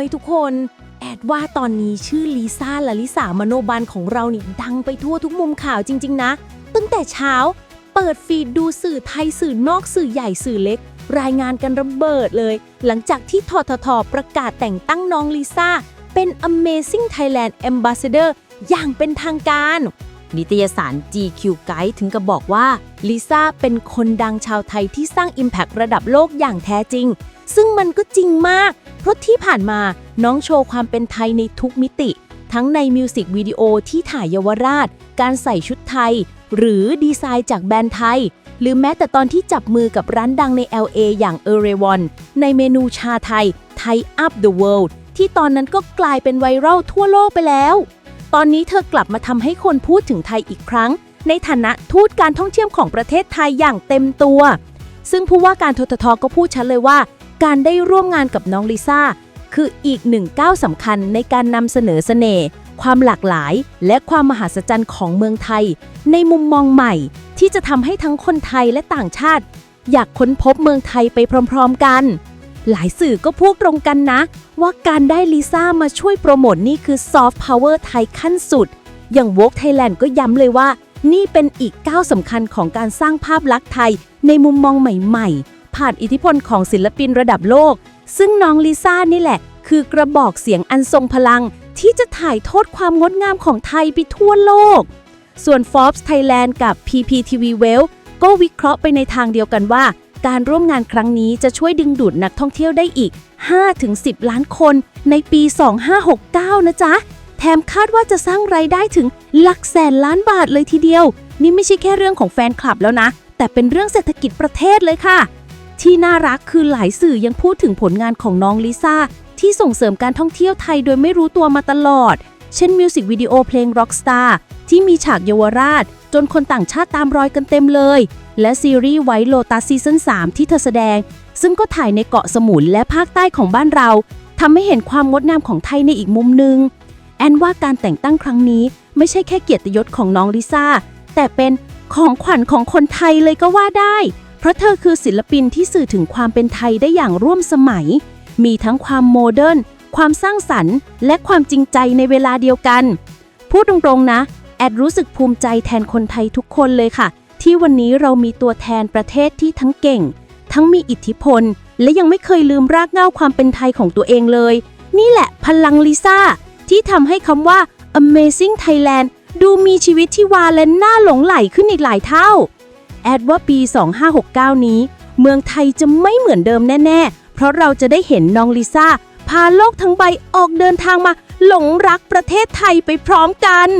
ยทุกคน แอดว่าตอนนี้ชื่อลิซ่าและลิสามโนบันของเรานี่ดังไปทั่วทุกมุมข่าวจริง ๆ นะ ตั้งแต่เช้า เปิดฟีดดูสื่อไทยสื่อนอกสื่อใหญ่สื่อเล็ก รายงานกันระเบิดเลย หลังจากที่ทททประกาศแต่งตั้งน้องลิซ่าเป็น Amazing Thailand Ambassador อย่างเป็นทางการ นิตยสาร GQ Guide ถึงกับบอกว่าลิซ่าเป็นคนดังชาวไทยที่สร้าง Impact ระดับโลกอย่างแท้จริง ซึ่งมันก็จริงมาก เพราะที่ผ่านมาน้องโชว์ความเป็นไทยในทุกมิติ ทั้งในมิวสิกวิดีโอที่ถ่ายเยาวราช การใส่ชุดไทย หรือดีไซน์จากแบรนด์ไทย หรือแม้แต่ตอนที่จับมือกับร้านดังใน LA อย่างเอเรวอนในเมนูชาไทยไทย Up the World ที่ตอนนั้นก็กลายเป็นไวรัลทั่วโลกไปแล้ว ตอนนี้เธอกลับมาทำให้คนพูดถึงไทยอีกครั้ง ในฐานะทูตการท่องเที่ยวของประเทศไทยอย่างเต็มตัว ซึ่งผู้ว่าการทททก็พูดชัดเลยว่า การได้ร่วมงานกับน้องลิซ่าคืออีกหนึ่งก้าวสำคัญในการนำเสนอเสน่ห์ความหลากหลาย และความมหัศจรรย์ของเมืองไทย ในมุมมองใหม่ ที่จะทำให้ทั้งคนไทยและต่างชาติ อยากค้นพบเมืองไทยไปพร้อม ๆ กัน หลายสื่อก็พูดตรงกันนะ ว่าการได้ลิซ่ามาช่วยโปรโมทนี่คือซอฟต์พาวเวอร์ไทยขั้นสุด อย่าง w o k Thailand ก็ย้ำเลยว่า นี่เป็นอีกก้าวสำคัญของการสร้างภาพลักษณ์ไทย ในมุมมองใหม่ๆ ผ่านอิทธิพลของศิลปินระดับโลก ซึ่งน้องลิซ่านี่แหละ คือกระบอกเสียงอันทรงพลัง ที่จะถ่ายทอดความงดงามของไทยไปทั่วโลก ส่วน Forbes Thailand กับ PPTV Well ก็วิเคราะห์ไปในทางเดียวกันว่า การร่วมงานครั้งนี้จะช่วยดึงดูดนักท่องเที่ยวได้อีก 5-10 ล้านคนในปี 2569 นะจ๊ะ แถมคาดว่าจะสร้างไรายได้ถึงหลักแสนล้านบาทเลยทีเดียว นี่ไม่ใช่แค่เรื่องของแฟนคลับแล้วนะ แต่เป็นเรื่องเศรษฐกิจประเทศเลยค่ะ ที่น่ารักคือหลายสื่อยังพูดถึงผลงานของน้องลิซ่าที่ส่งเสริมการท่องเที่ยวไทยโดยไม่รู้ตัวมาตลอด เช่นมิวสิกวิดีโอเพลง Rockstar ที่มีฉากเยาวราช จนคนต่างชาติตามรอยกันเต็มเลย และซีรีส์ไวท์โ o ตัสซีซั่น3ที่เธอแสดง ซึ่งก็ถ่ายในเกาะสมุยและภาคใต้ของบ้านเราทำให้เห็นความงดงามของไทยในอีกมุมหนึ่งแอนว่าการแต่งตั้งครั้งนี้ไม่ใช่แค่เกียรติยศของน้องลิซ่า แต่เป็นของขวัญของคนไทยเลยก็ว่าได้ เพราะเธอคือศิลปินที่สื่อถึงความเป็นไทยได้อย่างร่วมสมัย มีทั้งความโมเดิร์น ความสร้างสรรค์ และความจริงใจในเวลาเดียวกัน พูดตรงๆนะ แอดรู้สึกภูมิใจแทนคนไทยทุกคนเลยค่ะ ที่วันนี้เรามีตัวแทนประเทศที่ทั้งเก่ง ทั้งมีอิทธิพล และยังไม่เคยลืมรากเหง้าความเป็นไทยของตัวเองเลย นี่แหละพลังลิซ่า ที่ทำให้คำว่า Amazing Thailand ดูมีชีวิตที่วาและน่าหลงไหลขึ้นอีกหลายเท่า แอดว่าปี 2569 นี้ เมืองไทยจะไม่เหมือนเดิมแน่ ๆ เพราะเราจะได้เห็นน้องลิซ่า พาโลกทั้งใบออกเดินทางมา หลงรักประเทศไทยไปพร้อมกัน